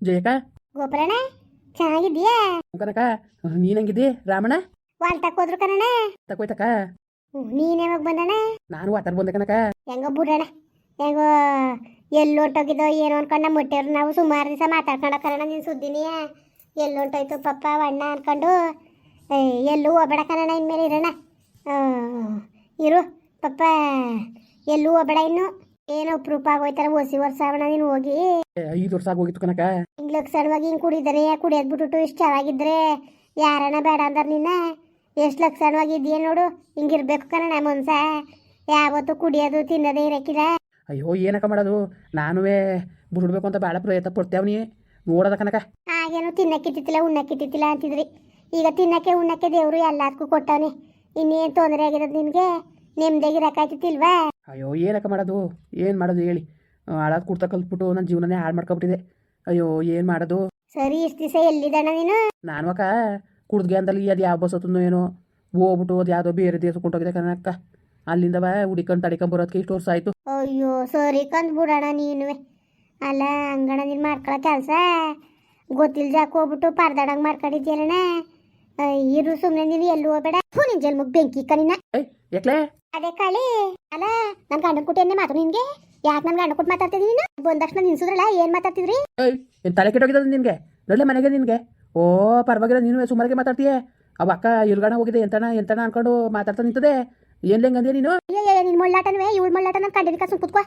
ಜಯಕ? ಗೋಪುರಣ್ಣ ಚೆನ್ನಾಗಿದ್ದೀಯಾ? ಕನಕ ನೀನ್ ಹಂಗಿದ್ದಿ? ರಾಮಣ್ಣ? ವಾಲ್ತಕ್ ಹೋದ್ರು ಕಣಣ್ಣ. ತಕೋಯ್ತಕ ನೀನ್ ಯಾವಾಗ ಬಂದಣ ನಾನು ಆತರ ಬಂದೆ ಕನಕ ಹೆಂಗೋ ಬಿಡಣ್ಣ ಹೆಂಗೋ ಎಲ್ಲಿ ಹೊಂಟೋಗಿದ್ದೋ ಏನೋ ಅನ್ಕೊಂಡು ಮುಟ್ಟೇವ್ರು ನಾವು ಸುಮಾರು ದಿವಸ ಮಾತಾಡ್ಕೊಂಡ ಕಣ ನೀನು ಸುದ್ದಿನಿ? ಎಲ್ಲಿ ಹೊಂಟೋಯ್ತು ಪಪ್ಪ ಅಣ್ಣ ಅನ್ಕೊಂಡು ಎಲ್ಲೂ ಒಬ್ಬಡ ಕಣಣ್ಣ ಇನ್ಮೇಲೆ ಇರೋಣ. ಇರು ಪಪ್ಪ ಎಲ್ಲೂ ಹೋಗ್ಬೇಡ ಇನ್ನು. ಏನೋ ಪ್ರೂಫ್ ಆಗೋಯ್ತಾರ ಹೊಸಿ ವರ್ಷ ಆಗೋಣ ನೀನು ಹೋಗಿ. ಐದು ವರ್ಷ ಆಗೋಗಿತ್ತು ಕನಕ ಹಿಂಗ್ ಲಕ್ಷಣವಾಗಿ ಹಿಂಗ್ ಕುಡಿದರೆ ಕುಡಿಯೋದ್ ಬಿಟ್ಟು ಇಷ್ಟು ಚೆನ್ನಾಗಿದ್ರೆ ಯಾರನ ಬೇಡ ಅಂದ್ರ ನಿನ್ನ. ಎಷ್ಟು ಲಕ್ಷಣವಾಗಿ ಇದೆಯಾ ನೋಡು ಹಿಂಗಿರ್ಬೇಕು ಕಣ ಮನ್ಸ. ಯಾವತ್ತು ಕುಡಿಯೋದು ತಿನ್ನೋದೇ ಇರಕ್ಕಿಲ್ಲ ಅಯ್ಯೋ ಏನಕ್ಕ ಮಾಡೋದು? ನಾನುವೇ ಬಿಡ್ಬೇಕು ಅಂತ ಭಾಳ ಪ್ರಯತ್ನ ಪಡ್ತೇವನಿ ನೋಡದ ಕನಕ ಆಗೇನು ತಿನ್ನಕ್ಕಿತ್ತಿಲ್ಲ ಉಣ್ಣಕ್ಕಿತ್ತಿಲ್ಲ ಅಂತಿದ್ರಿ. ಈಗ ತಿನ್ನಕ್ಕೆ ಉಣ್ಣಕ್ಕೆ ದೇವ್ರು ಎಲ್ಲದಕ್ಕೂ ಕೊಟ್ಟವನಿ. ಇನ್ನೇನು ತೊಂದರೆ ಆಗಿರೋದು ನಿನಗೆ? ನೆಮ್ಮದಿಯಾಗಿರಕ್ಕಾಯ್ತಿಲ್ವಾ ಅಯ್ಯೋ ಏನಕ್ಕ ಮಾಡೋದು? ಏನು ಮಾಡೋದು ಹೇಳಿ. ಹಾಳಾದ ಕುಡ್ತಾ ಕಲ್ತ್ಬಿಟ್ಟು ನನ್ನ ಜೀವನನೇ ಹಾಳು ಮಾಡ್ಕೊಬಿಟ್ಟಿದೆ. ಅಯ್ಯೋ ಏನು ಮಾಡೋದು? ಸರಿ ಇಷ್ಟು ದಿವಸ ಎಲ್ಲಿದ್ದಣ್ಣ ನೀನು? ನಾನು ಅಕ್ಕ ಕುಡ್ದ್ಗೆ ಅಂದಲ್ಲಿ ಅದು ಯಾವ ಬಸ್ ಹತ್ತನೋ ಏನೋ. ಹೋಗ್ಬಿಟ್ಟು ಅದು ಯಾವುದೋ ಬೇರೆ ದೇಶ ಕೊಂಡೋಗಿದೆ ಕನಕ್ಕ ಅಲ್ಲಿಂದ ಬಾ ಹುಡಿಕೊಂಡು ತಡಿಕೊಂಡ್ ಬರೋದಕ್ಕೆ ಇಷ್ಟು ವರ್ಷ ಆಯ್ತು. ಅಯ್ಯೋ ಸರಿ ಕಂದ್ ಬಿಡೋಣ ನೀನು ಅಲ್ಲ ಅಂಗಣ ನೀನು ಮಾಡ್ಕೊಳ್ಳೋ ಕೆಲಸ? ಗೊತ್ತಿಲ್ಲ ಜಾಕ್ ಹೋಗ್ಬಿಟ್ಟು ಪರ್ದಾಡಂಗೆ ಮಾಡ್ಕೊಂಡಿದ್ಯಲ್ಲಣ್ಣ ಇರು ಸುಮ್ಮನೆ ನೀನು ಎಲ್ಲೂ ಹೋಗ್ಬೇಡ. ನಿಂಜಲ್ ಮುಗ್ ಬೆಂಕಿ ಕಣಿನ ಏಯ್ ಯಾಕ್ಲೆ? ಅದೇ ಕಳಿ ಅಲ್ಲ ನನ್ ಗಂಡನ ಕುಟಿಯನ್ನೇ ಮಾತು ನಿನ್ಗೆ? ಯಾಕೆ ನನ್ ಗಂಡ ಕುಟ್ ಮಾತಾಡ್ತಿದ್ದೀನಿ ನೀನು? ಬಂದ ತಕ್ಷಣ ನಿನ್ಸುದ್ರಲ್ಲ ಏನ್ ಮಾತಾಡ್ತಿದ್ರಿ? ಏಯ್ ಏನು ತಲೆ ಕೆಟ್ಟೋಗಿದ್ದು ನಿನಗೆ. ನಡ್ಲೆ ಮನೆಗೆ ನಿನ್ಗೆ. ಓ ಪರವಾಗಿಲ್ಲ ನೀನು ಸುಮಾರಿಗೆ ಮಾತಾಡ್ತೀಯ. ಅವ ಅಕ್ಕ ಇಲ್ಗಣ ಹೋಗಿದೆ ಎಂತಣ ಎಂತಣ ಅನ್ಕೊಂಡು ಮಾತಾಡ್ತಾ ನಿಂತದೆ. ಏನ್ ಹೆಂಗಂದ್ಯ ನೀನು? ಅಯ್ಯೋ ನಿನ್ ಮೊಳ್ಳಾಟನವೇ ಇವಳು ಮೊಳ್ಳಾಟ ನನ್ ಕಂಡಿನ ಕಸ ಕುತ್ಕೋ.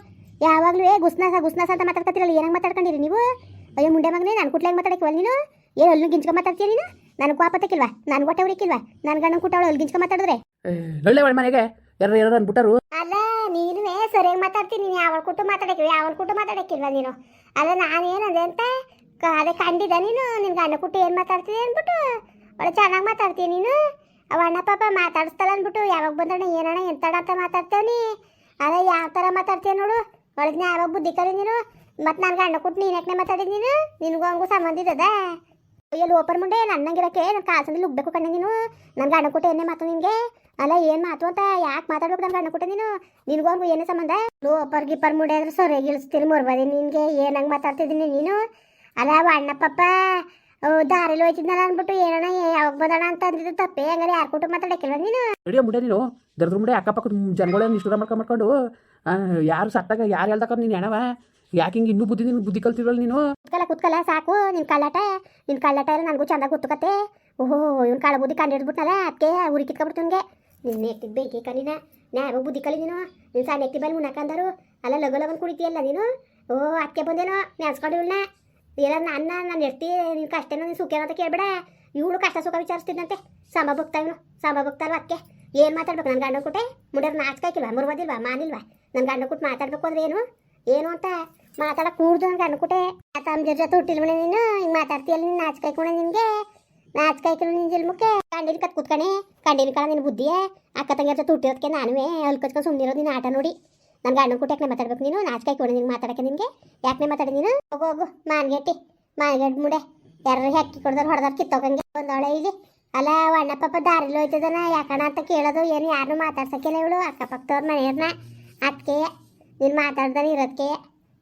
ಏ ಗುಸ್ನಾಸ ಗುಸ್ನಾಸ ಅಂತ ಮಾತಾಡ್ಕತ್ತಿರಲ್ಲ ಏನಂಗ್ ಮಾತಾಡ್ಕೊಂಡಿರಿ ನೀವು? ಅಯ್ಯೋ ಮುಂಡೆ ಮಗನೇ ನಾನು ಕುಟ್ಲೆ ಮಾತಾಡಕ್ಕೆ ಮಾತಾಡಕ್ಕಿವಲ್ಲ ನೀನು? ಏನು ಅಲ್ಲಿ ಗಿಂಚ್ಕೊ ಮಾತಾಡ್ತೀಯ ನೀನು? ನನಗೆ ವಾಪತ್ತಕ್ಕಿಲ್ವಾ ನಾನು ಹೊಟ್ಟೆ ಉರಿಕಿಲ್ವಾ? ನನ್ನ ಗಂಡನ ಕುಟ್ಟವಳು ಅಲ್ಲಿ ಗಿಂಚ್ಕೊ ಮಾತಾಡಿದ್ರೆ? ಒಳ್ಳೆ ಒಳ್ಳೆ ಮನೆಗೆ. ಯಾರು ಯಾರು ಅಂದ್ಬಿಟ್ಟರು. ಅಲ್ಲ ನೀನುವೇ ಸರಿಯಾಗಿ ಮಾತಾಡ್ತೀನಿ ನೀನು ಯಾವ ಕುಟ್ಟು ಮಾತಾಡಕ್ಕಿವ ಯಾವ ಕುಟ್ಟು ಮಾತಾಡಕ್ಕಿಲ್ಲ ನೀನು? ಅಲ್ಲ, ನಾನೇನಂದೆ ಅಂತ, ಕ- ಅದೇ ಕಂಡಿದ್ದ ನೀನು ನಿನ್ ಗಂಡ ಕುಟ್ಟು ಏನು ಮಾತಾಡ್ತೀನಿ ಅಂದ್ಬಿಟ್ಟು, ಒಳ್ಳೆ ಚೆನ್ನಾಗಿ ಮಾತಾಡ್ತೀನಿ ನೀನು? ಅವ ಅಣ್ಣ ಪಾಪ ಮಾತಾಡಿಸ್ತಲ್ಲ ಅಂದ್ಬಿಟ್ಟು, ಯಾವಾಗ ಬಂದಣ್ಣ ಏನಣ್ಣ ಎಂತಡ ಅಂತ ಮಾತಾಡ್ತೇವನಿ ಅಲ್ಲ ಯಾವ ಥರ ಮಾತಾಡ್ತೀಯ ನೋಡು ಒಳಗೆ ಯಾವಾಗ ಬುದ್ಧಿ ಕಲಿ ನೀನು. ಮತ್ತು ನನಗೆ ಗಂಡ ಕುಟ್ಟು ನೀನು ಯಾಕೆ ಮಾತಾಡಿದ್ ನೀನು? ನಿನಗೂ ಹಂಗೂ ಸಂಬಂಧ ಇದ್ದದ? ಎಲ್ಲಿ ಓಪನ್ ಮುಂಡೆ ನನ್ನಂಗಿರಕ್ಕೆ ನನ್ನ ಕಾಸಲ್ಲಿ ಉಗ್ಬೇಕು ಕಣ್ಣ ನೀನು. ನನ್ನ ಗಂಡ ಕುಟ್ಟು ಏನೇ ಮಾತು ನಿನಗೆ? ಅಲ್ಲ ಏನು ಮಾತು ಅಂತ ಯಾಕೆ ಮಾತಾಡ್ಬೇಕು ನನ್ನ ಕುಟ್ಟ ನೀನು? ನಿನ್ಗೂ ಏನೇ ಸಂಬಂಧ? ಲೋಪರ್ ಗಿಪ್ಪರ್ ಮುಡಿ ಆದ್ರೆ ಸರಿಯಾಗಿ ಇಳಿಸ್ತೀರಿ ಮುರ್ಬದಿ ನಿನಗೆ ಏನಂಗೆ ಮಾತಾಡ್ತಿದ್ದೀನಿ ನೀನು? ಅಲ್ಲ ಅವ ಅಣ್ಣ ಪಪ್ಪ ದಾರಿಲಿ ಹೋಯ್ತಿದ್ನಲ್ಲ ಅಂದ್ಬಿಟ್ಟು ಏನಣ್ಣ ಯಾವಾಗ ಬಂದಣ ಅಂತ ಅಂದಿದ್ದು ತಪ್ಪೇ? ಹಂಗಾರೆ ಯಾರು ಕೊಟ್ಟು ಮಾತಾಡಕ್ಕಿಲ್ವ ನೀನು? ನಡಿಯೋ ಮುಡಿಯ ನೀನು ದರ್ದ್ರ ಮುಡಿ ಅಕ್ಕಪಕ್ಕ ಜನಗಳನ್ನ ಇಷ್ಟ ಮಾಡ್ಕೊಂಡು ಮಾಡ್ಕೊಂಡು ಯಾರು ಸತ್ತಾಗ ಯಾರು ಹೇಳ್ದಾಕ ನೀನು ಹೆಣವ? ಯಾಕೆ ಹಿಂಗೆ ಇನ್ನೂ ಬುದ್ಧಿ ನಿನ್ನ ಬುದ್ಧಿ ಕಲ್ತಿರಲ್ಲ ನೀನು? ಕುತ್ಕಲ್ಲ ಕುತ್ಕಲ್ಲ ಸಾಕು ನಿನ್ ಕಳ್ಳಾಟ ನಿನ್ ಕಳ್ಳಾಟ ನನ್ಗೂ ಚಂದ ಗೊತ್ತುಕತ್ತೆ ಓಹೋ ಇವ್ನ ಕಳ್ಳ ಬುದ್ಧಿ ಕಂಡು ಹಿಡಿದ್ಬಿಟ್ನಲ್ಲ ಅದಕ್ಕೆ ಉರಿ ಕಿತ್ಕೊಬಿಡ್ತು ನಿನ್ಗೆ ನಿನ್ನ ಎತ್ತಿ ಬೆಂಕಿ ಕಲಿನ ನ್ಯಾಯ ಬುದ್ಧಿ ಕಲಿ ನೀನು ನಿನ್ನ ಸಣ್ಣ ಎತ್ತಿ ಬಲ್ಲಿ ಮುನ್ನಕಂದರು ಅಲ್ಲ ಲಗು ಲಗನ್ ಕುಡಿತೀಯಲ್ಲ ನೀನು? ಓ ಅಕ್ಕೆ ಬಂದೇನೋ ನೆನ್ಸ್ಕೊಂಡು ಇವಳನ್ನ. ಇಲ್ಲ ನನ್ನ ನಾನು ಎಷ್ಟಿ ನಿನ್ನ ಕಷ್ಟನೋ, ನೀನು ಸುಖ ಅಂತ ಕೇಳಬೇಡ. ಇವಳು ಕಷ್ಟ ಸುಖ ವಿಚಾರಿಸ್ತಿದ್ದಂತೆ ಸಾಂಬ ಭಕ್ತ ಇವನು ಸಾಂಬ ಅದಕ್ಕೆ ಏನು ಮಾತಾಡ್ಬೇಕು ನನ್ನ ಗಂಡ ಕೊಟ್ಟೆ ಮುಡಿಯೋರು ನಾಚ್ಕಾಕಿಲ್ವಾ ಮುರ್ಬೋದಿಲ್ವಾ ಮಾನಿಲ್ವಾ? ನನ್ನ ಗಂಡ ಕೊಟ್ಟು ಮಾತಾಡ್ಬೇಕು ಅಂದ್ರೆ ಏನು? ಏನು ಅಂತ ಮಾತಾಡ ಕೂಡ್ದು ನನ್ಗೆ ಅನ್ಕುಟೆ ತಮ್ಮ ಜೊತೆ ನೀನು? ಹಿಂಗೆ ಮಾತಾಡ್ತೀಯಲ್ಲ ನೀನು ನಾಚ್ಕಾಯ್ಕೊಣ ನಿನ್ಗೆ? ನಾಚ್ಕಾಯ್ಕೊಂಡು ನಿನ್ ಜಲ್ಮಕ್ಕೆ ಕಂಡಿನ ಕತ್ ಕೂತ್ಕಣೆ. ಕಂಡಿನ ಕಣ ನಿನ್ ಬುದ್ಧಿಯೇ ಅಕ್ಕ ತಂಗಿ ಜೊತೆ ಹುಟ್ಟಿರೋದಕ್ಕೆ ನಾನುವೇ ಅಲ್ಕೊಚ್ಕೊಂಡು ಸುಮ್ಮನಿರೋದು ನಿನ್ನ ಆಟ ನೋಡಿ. ನನ್ನ ಗಂಡನ ಕೂಟ ಯಾಕೆ ಮಾತಾಡ್ಬೇಕು ನೀನು? ನಾಚ್ಕಾಯ್ಕೊಣ ನಿನ್ಗೆ ಮಾತಾಡಕ್ಕೆ ನಿನಗೆ. ಯಾಕೆ ಮಾತಾಡಿ ನೀನು? ಹೋಗು ಹೋಗು. ಮಾನ್ಗೆಟ್ಟಿ. ಮಾನ್ಗೆಟ್ ಮುಡೆ. ಯಾರು ಹೆಕ್ಕಿ ಕೊಡ್ದಾರ ಹೊಡೆದಾರ ಕಿತ್ತೋಗಂಗೆ ಒಂದೊಳೆ ಇಲ್ಲಿ. ಅಲ್ಲ, ಅಣ್ಣ ಪಾಪ ದಾರಿಲಿ ಹೋಯ್ತದನ? ಯಾಕಣ ಅಂತ ಕೇಳೋದು ಏನು? ಯಾರನ್ನೂ ಮಾತಾಡ್ಸಕ್ಕಿಲ್ಲ ಇವಳು. ಅಕ್ಕಪಕ್ಕದವ್ರ ಮನೆಯವ್ರನ್ನ ಅದಕ್ಕೆ ನೀನು ಮಾತಾಡ್ದಾನೆ ಇರೋದಕ್ಕೆ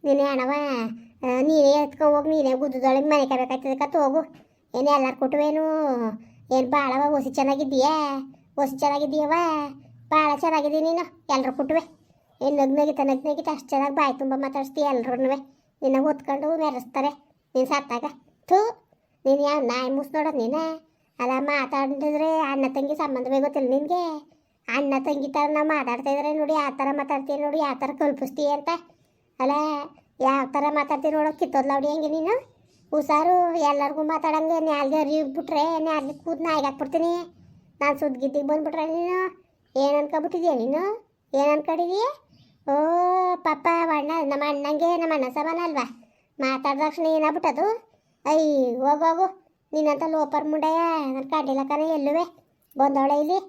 ನೀನೇ ಅಣ್ಣವ ನೀನೇ ಎತ್ಕೊ ಹೋಗಿ, ನೀನೇ ಗುದ್ದದೊಳಗೆ ಮನೆ ಕಬೇಕಾಯ್ತದೆ ಕತ್ ಹೋಗು. ಏನು ಎಲ್ಲರು ಕೊಟ್ಟುವೇನು? ಏನು ಭಾಳವ ಹೊಸಿ ಚೆನ್ನಾಗಿದ್ದೀಯಾ? ಹೊಸಿ ಚೆನ್ನಾಗಿದ್ದೀಯವ ಭಾಳ ಚೆನ್ನಾಗಿದ್ದೀನಿ ನೀನು? ಎಲ್ಲರೂ ಕೊಟ್ಟುವೆ. ಏನು ನಗ್ನಗಿತ ನಗ್ನಗಿತ ಅಷ್ಟು ಚೆನ್ನಾಗಿ ಬಾಯಿ ತುಂಬ ಮಾತಾಡಿಸ್ತೀಯ ಎಲ್ಲರೂ ನಿನ್ನ ಓದ್ಕೊಂಡು ಮೆರೆಸ್ತಾರೆ ನೀನು ಸತ್ತಾಗ ಥೂ, ನೀನು ಯಾವ ನಾಯಿ ಮುಸ್ ನೋಡೋದು ನೀನು? ಅಲ್ಲ ಮಾತಾಡಿದ್ರೆ ಅಣ್ಣ ತಂಗಿ ಸಂಬಂಧವೇ ಗೊತ್ತಿಲ್ಲ ನಿನಗೆ. ಅಣ್ಣ ತಂಗಿ ಥರ ನಾವು ಮಾತಾಡ್ತಾ ಇದ್ರೆ ನೋಡಿ ಯಾವ ಥರ ಮಾತಾಡ್ತೀಯ ನೋಡಿ ಯಾವ ಥರ ಕಲ್ಪಿಸ್ತೀಯ ಅಂತ. ಅಲ್ಲ, ಯಾವ ಥರ ಮಾತಾಡ್ತೀನಿ ನೋಡೋ, ಕಿತ್ತೋದ್ಲ ಹೆಂಗೆ ಹಂಗೆ ನೀನು? ಹುಷಾರು, ಎಲ್ಲರಿಗೂ ಮಾತಾಡಂಗೆ, ನ್ಯಾಲ್ಗೆ ಅರಿಬಿಟ್ರೆ ನ್ಯಾಲ್ಗೆ ಕೂತ್ ನಾಯಿಗೆ ಹಾಕ್ಬಿಡ್ತೀನಿ ನಾನು ಸುದ್ದಿಗಿದ್ದಿಗೆ ಬಂದ್ಬಿಟ್ರೆ ನೀನು? ಏನು ಅನ್ಕೊಬಿಟ್ಟಿದ್ಯಾ ನೀನು? ಏನು ಅನ್ಕೊಂಡಿದೀಯ? ಓ, ಪಾಪ ಅಣ್ಣ, ನಮ್ಮ ಅಣ್ಣಂಗೆ ನಮ್ಮ ಅಣ್ಣ ಸಮಾನ ಅಲ್ವಾ? ಮಾತಾಡಿದ ತಕ್ಷಣ ಏನಾಗ್ಬಿಟ್ಟದು? ಐ ಹೋಗೋಗು ನೀನಂತ ಲೋಪರ್ ಮುಂಡೆಯ ನನ್ನ ಕಂಡಿಲ್ಲ ಕಣ, ಎಲ್ಲುವೆ. ಬಂದವಳೆ ಇಲ್ಲಿ.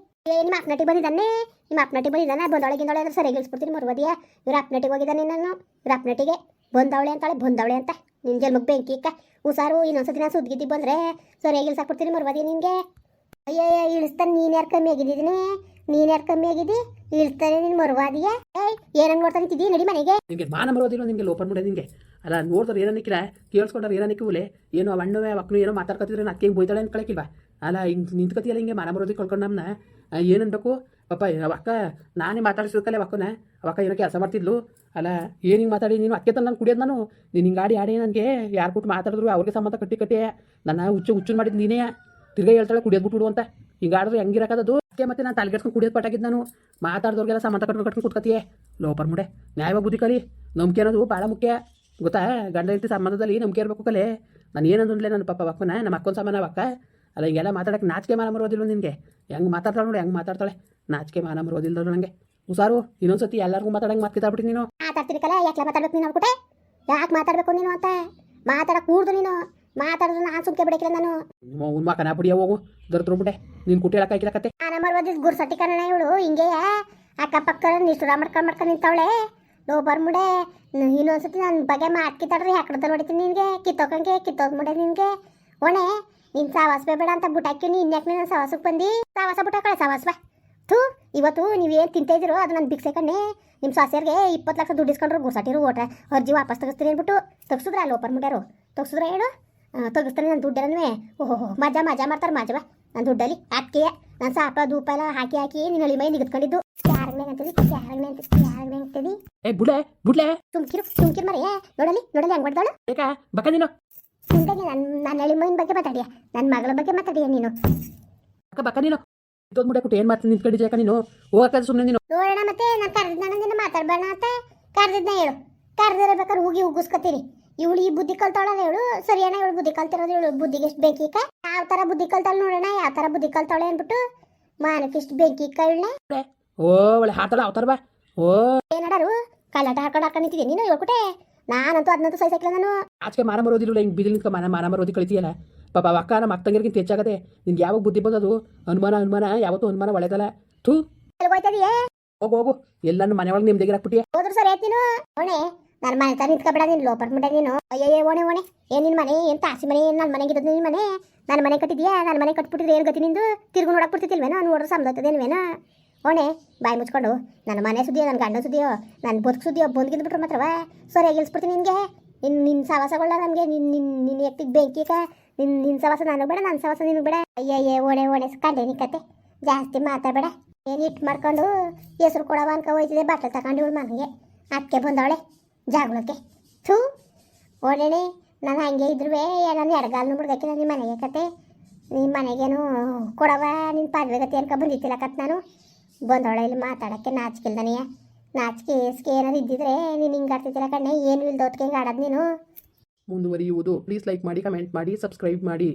ನಿಮ್ಮ ಅಪ್ನಟಿ ಬಂದಿದ್ದಾನೆ. ನಿಮ್ಮ ಅಪ್ನಟಿ ಬಂದಿದ್ದಾನೆ. ಬಂದವಳೆಗಿಂದವಳೆ ಅಂದ್ರೆ ಸರಿ ಗಿಳಿಸ್ಬಿಡ್ತೀನಿ ಮರುವದಿಯ. ಇವ್ರ ಅಪ್ನಟಿಗೆ ಹೋಗಿದ್ದಾನೆ ನಾನು ಇವ್ರ ಅಪ್ನಟಿಗೆ ಬಂದವಳೆ ಅಂತಾಳೆ, ಬಂದವಳೆ ಅಂತ. ನಿನ್ನ ಜನ್ಮಕ್ಕೆ ಬೆಂಕಿ ಇಕ್ಕ. ಹುಷಾರು ಇನ್ನೊಂದ್ಸತಿ ನಾನು ಸುದ್ದಿದ್ದಿ ಬಂದರೆ ಸರಿಯಾಗಿ ಇಳ್ಸಾಕ್ಬಿಡ್ತೀನಿ ಮರುವದಿ ನಿನಗೆ ಅಯ್ಯಯ್ಯ ಇಳಿಸ್ತಾನೆ ನೀನು ಯಾರು ಕಮ್ಮಿ ಆಗಿದ್ದೀನಿ ನೀನು ಯಾರು ಕಮ್ಮಿ ಆಗಿದ್ದಿ ಇಳಿಸ್ತಾನೆ ನೀನು ಮರ್ವಾದಿಯೇ ಏಯ್ ಏನಂಗೆ ನೋಡ್ತಾ ನಿಂತಿದ್ದೀ ನಡಿ ಮನೆಗೆ ನಿಮಗೆ ಮಾನ ಮರೋದಿಲ್ಲ ನಿಮಗೆ ಲೋಪನ್ ಮಾಡಿ ನಿಮಗೆ ಅಲ್ಲ ನೋಡಿದ್ರೆ ಏನನ್ನಿಕ್ಕಿಲ್ಲ ಕೇಳಿಸ್ಕೊಂಡ್ರೆ ಏನನ್ನಿಕ್ಕಿವಲೆ ಏನೋ ಅಣ್ಣವೆ ಮಕ್ಕಳು ಏನೋ ಮಾತಾಡ್ಕೊತಿದ್ರೆ ನಾನು ಹಿಂಗೆ ಅಂತ ಅನ್ಕೊಳಕ್ಕಿಲ್ವಾ ಅಲ್ಲ ಹಿಂಗೆ ನಿಂತ್ಕೊತಿಯಲ್ಲ ಹಿಂಗೆ ಮಾನ ಮರೋದಿ ಕಳ್ಕೊಂಡು ನಮ್ಮನ್ನ ಏನನ್ಬೇಕು ಪಾಪ ಅವಕ್ಕ, ನಾನೇ ಮಾತಾಡಿಸಿದ್ಕಲ್ಲ ಅವಕ್ಕನ. ಅವಕ್ಕ ಏನೋ ಕೆಲಸ ಮಾಡ್ತಿದ್ಲು. ಅಲ್ಲ, ಏನು ಹಿಂಗೆ ಮಾತಾಡಿ ನೀನು? ಅಕ್ಕೆ ತಂದು ನಾನು ಕುಡಿಯೋದು ನಾನು. ನೀನು ಹಿಂಗೆ ಆಡಿ ಆಡಿ ನನಗೆ ಯಾರು ಕೊಟ್ಟು ಮಾತಾಡಿದ್ರು, ಅವ್ರಿಗೆ ಸಂಬಂಧ ಕಟ್ಟಿ ಕಟ್ಟಿ. ನನ್ನ ಹುಚ್ಚು ಹುಚ್ಚು ಮಾಡಿದ್ದು ನೀನೇ. ತಿರ್ಗಾ ಹೇಳ್ತಾಳೆ, ಕುಡಿಯೋದು ಬಿಟ್ಬಿಡು ಅಂತ. ಹಿಂಗೆ ಆಡಿದ್ರೆ ಹೆಂಗಿರಕ್ಕದು ಅಕ್ಕೆ, ಮತ್ತೆ ನಾನು ತಲೆಗೆಡ್ಸ್ಕೊಂಡು ಕುಡಿಯೋದು ಪಟ್ಟಾಗಿದ್ದು ನಾನು. ಮಾತಾಡಿದವ್ರಿಗೆಲ್ಲ ಸಂಬಂಧ ಕಟ್ಕೊಂಡು ಕಟ್ಕೊಂಡು ಕುತ್ಕತಿಯೇ ಲೋಪರ್ ಮುಡೆ. ನ್ಯಾಯವಾಗಿ ಬುದ್ಧಿ ಕಲಿ. ನಂಬಿಕೆ ಅನ್ನೋದು ಭಾಳ ಮುಖ್ಯ. ಗೊತ್ತಾ? ಗಂಡ, ಹೆಂಡತಿ ಸಂಬಂಧದಲ್ಲಿ ನಂಬಿಕೆ ಇರಬೇಕು ಕಲೆ. ನಾನು ಏನಂದ್ರೆ ನನ್ನ ಪಾಪ ಅಕ್ಕನ ನಮ್ಮ ಅಕ್ಕನ ಸಮಾನ ಅಕ್ಕ ಅಲ್ಲ, ಹಿಂಗೆಲ್ಲ ಮಾತಾಡಕ್ಕೆ ನಾಚಿಕೆ ಮಾಲ ಮರೋದಿಲ್ಲ ನಿನಗೆ? ಹೆಂಗೆ ಮಾತಾಡ್ತಾಳೆ ನೋಡಿ, ಹೆಂಗೆ ಮಾತಾಡ್ತಾಳೆ? ನಾಚಿಕೆ ಮಾನ ಮರೋದಿಲ್ಲ ನನಗೆ ಹುಷಾರು ಇನ್ನೊಂದ್ಸತಿ ಎಲ್ಲರಿಗೂ ಮಾತಾಡಂಗೆ ಮಾತಾಡ್ಬಿಟ್ಟು ನೀನು. ಮಾತಾಡ್ತಿರ್ಕಲ್ಲ ಕಲ ಯಾಕೆ ಮಾತಾಡ್ಬೇಕು ನೀನು ಅನ್ಬಿಟ್ಟೆ ಯಾಕೆ ಮಾತಾಡ್ಬೇಕು ನೀನು ಅಂತ? ಮಾತಾಡ ಕೂಡ್ದು ನೀನು. ಮಾತಾಡಿದ್ರೆ ನಾನು ಸುಮ್ಕೆ ಬಿಡಕಿಲ್ಲ ನಾನು. ಅವ್ನ ಮಕನ ಬಿಡಿಯ ಹೋಗು ದರ್ತ್ರ ಬಿಡೆ ನೀನು ಕುಟ್ಟಿ ಹೇಳಕ್ಕೆ ಹಾಕಿಲ್ಲ ಕತೆ. ಆನ ಗುರು ಗುರ್ಸಟ್ಟಿ ಕಣ ಇವಳು ಹಿಂಗೆ ಅಕ್ಕಪಕ್ಕ ನಿಷ್ಠುರ ಮಾಡ್ಕೊಂಡು ಮಾಡ್ಕೊಂಡು ನಿಂತವಳೆ. ನೋ ಬರ್ಮುಡೆ ಇನ್ನೊಂದ್ಸತಿ ನನ್ನ ಬಗ್ಗೆ ಮಾತ್ ಕಿತ್ತಾಡ್ರಿ ಹಾಕಡ್ದ ನೋಡಿತೀನಿ ನಿನಗೆ? ಕಿತ್ತೋಕಂಗೆ ಕಿತ್ತೋದ್ ಮುಡೆ ನಿನಗೆ. ಒಣೆ ನಿನ್ ಸಾವಾಸ ಬೇಡ ಅಂತ ಬುಟ್ಟಾಕಿ ನೀ ಯಾಕೆ ನೀನು ಸಾವಾಸಕ್ಕೆ ಬಂದಿ? ಸಾವಾಸ ಬುಟ್ಟಾಕಳೆ ಸಾವಾಸ ಬಾ ಥೂ ಇವತ್ತು ನೀವೇನು ತಿಂತಾಯಿದ್ದೀರೋ ಅದು ನನ್ನ ಬಿಗ್ ನಿಮ್ಮ ಸಾಸಿಯರಿಗೆ ಇಪ್ಪತ್ತು ಲಕ್ಷ ದುಡ್ಡು ಇಸ್ಕೊಂಡ್ರು ಗುರ್ಸಾಟಿರು ಓಟ ಅರ್ಜಿ ವಾಪಸ್ ತೆಗಿಸ್ತೀನಿ ಅಂದ್ಬಿಟ್ಟು ತೆಗ್ಸಿದ್ರ ಅಲ್ಲಿ ಓಪನ್ ಮಾಡ್ಯಾರು ತೆಗ್ಸಿದ್ರ ಹೇಳು ತಗಿಸ್ತಾನೆ ನನ್ನ ದುಡ್ಡರನ್ನೇ ಓಹೋ ಮಜಾ ಮಜಾ ಮಾಡ್ತಾರೆ ಮಜಾ ಬಾ. ನನ್ನ ದುಡ್ಡಲ್ಲಿ ಅದಕ್ಕೆ ನಾನು ಸಾಪ ಧೂಪ ಎಲ್ಲ ಹಾಕಿ ಹಾಕಿ ನಿನ್ನ ಹಳಿ ಮೈ ನಿಗದ್ಕೊಂಡಿದ್ದು ಯಾರಗ್ನೆ ಅಂತದಿ ಯಾರಗ್ನೆ ಅಂತ ಯಾರಗ್ನೆ ಅಂತದಿ ಏ ಬುಡ್ಲೆ ಬುಡ್ಲೆ. ತುಮ್ಕಿರು ತುಮ್ಕಿರು ಮರೆ. ನೋಡಲಿ ನೋಡಲಿ ಹೆಂಗ್ ಮಾಡ್ದಾಳು ಏಕ ಬಕ್ಕ ನೀನು? ಮುಂದೆ ನನ್ನ ನನ್ನ ಹಳಿ ಮೈನ್ ಬಗ್ಗೆ ಮಾತಾಡಿಯ? ನನ್ನ ಮಗಳ ಬಗ್ಗೆ ಮಾತಾಡಿಯ ನೀನು? ಬಕ್ಕ ಬಕ್ಕ ನೀನು? ಇದೊಂದು ಮುಡೆ ಕೊಟ್ಟು ಏನ್ ಮಾಡ್ತೀನಿ ನಿಂತ್ಕೊಂಡಿದ್ದೆ ಯಾಕ ನೀನು? ಹೋಗಕ್ಕ ಸುಮ್ಮನೆ ನೀನು. ನೋಡೋಣ ಮತ್ತೆ ನಾನು ಕರೆದಿದ್ದ ನಿನ್ನ ಮಾತಾಡ್ಬೇಡ ಅಂತ ಕರೆದಿದ್ನ ಹೇಳು. ಕರೆದಿರಬೇಕಾದ್ರೆ ಹೋಗಿ ಉಗ್ಗಿಸ್ಕೊತೀನಿ ಇವಳು ಈ ಬುದ್ಧಿ ಕಲ್ತಾಳಲ್ಲ ಹೇಳು. ಸರಿಯಾನ ಇವಳು ಬುದ್ಧಿ ಕಲ್ತಿರೋದು ಇವಳು ಬುದ್ಧಿಗೆ ಎಷ್ಟು ಬೆಂಕಿ ಇಕ್ಕ? ಯಾವ ತರ ಬುದ್ಧಿ ಕಲ್ತಾಳ ನೋಡೋಣ ಯಾವ ತರ ಬುದ್ಧಿ ಕಲ್ತಾಳೆ ಅಂದ್ಬಿಟ್ಟು ಮಾನಕ್ಕೆ ಇಷ್ಟು ಬೆಂಕಿ ಇಕ್ಕ ಇವಳನ್ನ? ಓ ಒಳ್ಳೆ ಹಾತಾಳ ಅವತಾರ ಬಾ. ಓ. ಏನಾರು ಕಲ್ಲಾಟ ಹಾಕೊಂಡು ಹಾಕೊಂಡು ನಿಂತಿದ್ದೆ ನೀನು ಹೇಳ್ಕೊಟ್ಟೆ ನಾನಂತೂ ಅದನ್ನಂತೂ ಸಹಿಸಕ್ಕಿಲ್ಲ ನಾನು. ಆಚೆ ಮಾನ ಬರೋದಿಲ್ಲ ಹಿಂಗೆ ಬೀದಿ ನಿಂತ್ಕೊ ಮಾನ ಮಾನ ಮರೋದಿ ಕಳಿತೀಯಲ್ಲ? ಪಾಪ ಅಕ್ಕ ನಮ್ಮ ಅಕ್ಕಂಗಿರ್ಗಿಂತ ಹೆಚ್ಚಾಗದೆ ನಿನ್ಗೆ ಯಾವಾಗ ಬುದ್ಧಿ ಬಂದದು? ಅನುಮಾನ ಅನುಮಾನ ಯಾವತ್ತೂ ಅನುಮಾನ ಒಳ್ಳೆದಲ್ಲ. ಥೂ. ಎಲ್ಲಿ ಹೋಯ್ತದಿಯೇ ಹೋಗು ಎಲ್ಲ ಎಲ್ಲಾನು ಮನೆ ಒಳಗೆ ನಿಮ್ದೆಗಿರ ಹಾಕ್ಬಿಟ್ಟಿಯ ಹೋದ್ರು ಸರ್ ಹೇಳ್ತೀನಿ ಓಣೆ ನನ್ನ ಮನೆ ತರ ನಿಂತ್ಕೊಬೇಡ ನೀನು ಲೋಪರ್ ಮುಂಡೆ ನೀನು. ಅಯ್ಯಯ್ಯ ಓಣೆ ಓಣೆ. ಏನ್ ನಿನ್ ಮನೆ ಏನ್ ತಾಸಿ ಮನೆ ಏನ್ ನನ್ನ ಮನೆಗೆ ನಿನ್ ಮನೆ? ನನ್ನ ಮನೆ ಕಟ್ಟಿದ್ಯಾ? ನನ್ನ ಮನೆ ಕಟ್ಬಿಟ್ಟಿದ್ರೆ ಏನು ಗತಿ ನಿಂದು? ತಿರ್ಗು ನೋಡಕ್ ಬಿಡ್ತಿಲ್ವೇನೋ ನೋಡ್ರೆ ಸಮದತ್ತದೇನ್ವೇನೋ ಓಣೆ, ಬಾಯಿ ಮುಚ್ಕೊಂಡು, ನನ್ನ ಮನೆ ಸುದ್ದಿಯೋ, ನನ್ನ ಗಂಡ ಸುದ್ದಿಯೋ, ನನ್ನ ಬದುಕು ಸುದ್ದಿಯೋ, ಬಂದ್ಗಿದ್ ಬಿಟ್ರೆ ಮಾತ್ರವ? ಸರಿಯಾಗಿ ಇಳಿಸ್ಬಿಡ್ತೀನಿ ನಿನಗೆ. ನಿನ್ನ ನಿನ್ನ ಸವಾಸಗಳ ನಮಗೆ? ನಿನ್ನ ನಿನ್ನ ನಿನ್ನ ಎತ್ತಿಗೆ ಬೆಂಕಿಕ ನಿನ್ನ ನಿನ್ನ ಸವಾಸ ನನಗೆ ಬೇಡ ನನ್ನ ಸವಾಸ ನಿನಗೆ ಬೇಡ. ಅಯ್ಯಯ್ಯ, ಓಣೆ ಓಣೆ ಕಂಡೆ ಕತೆ. ಜಾಸ್ತಿ ಮಾತಾಡಬೇಡ. ಏನು ಇಟ್ಟು ಮಾಡ್ಕೊಂಡು? ಹೆಸ್ರು ಕೊಡವ ಅನ್ಕ ಹೋಯ್ತಿದೆ ಬಟ್ಟೆ ತಗೊಂಡು ಇವಳು ಮನೆಗೆ. ಅದಕ್ಕೆ ಬಂದವಳೆ, ಜಾಗುಳಕ್ಕೆ. ಥೂ. ಓಡೇಣಿ ನಾನು ಹಂಗೆ ಇದ್ರು ನಾನು ಎಡಗಾಲ್ನು ಬಿಡ್ಬೇಕಿಲ್ಲ ನಿಮ್ಮ ಮನೆಗೆ ಕತೆ. ನಿಮ್ಮ ಮನೆಗೇನು ಕೊಡವ ನಿನ್ನ ಪದವಿ ಕತೆ ಅನ್ಕ ಬಂದಿತ್ತಿಲ್ಲ ಕತ್ ನಾನು. ಬಂದವಳೆ, ಇಲ್ಲಿ ಮಾತಾಡೋಕ್ಕೆ ನಾಚಿಕಿಲ್ದನೆಯ. ನಾಚಿಕೆ ಏಸ್ಕೆ ಏನಾದ್ರು ಇದ್ದಿದ್ರೆ ನೀನು ಹಿಂಗೆ ಆಡ್ತಿದ್ದೀರ ಕಣ್ಣೆ, ಏನು ಇಲ್ದೋಟ್ಗೆ ಹಿಂಗೆ ಆಡೋದು ನೀನು? ಮುಂದುವರಿಯುವುದು ಪ್ಲೀಸ್ ಲೈಕ್ ಮಾಡಿ ಕಮೆಂಟ್ ಮಾಡಿ ಸಬ್ಸ್ಕ್ರೈಬ್ ಮಾಡಿ.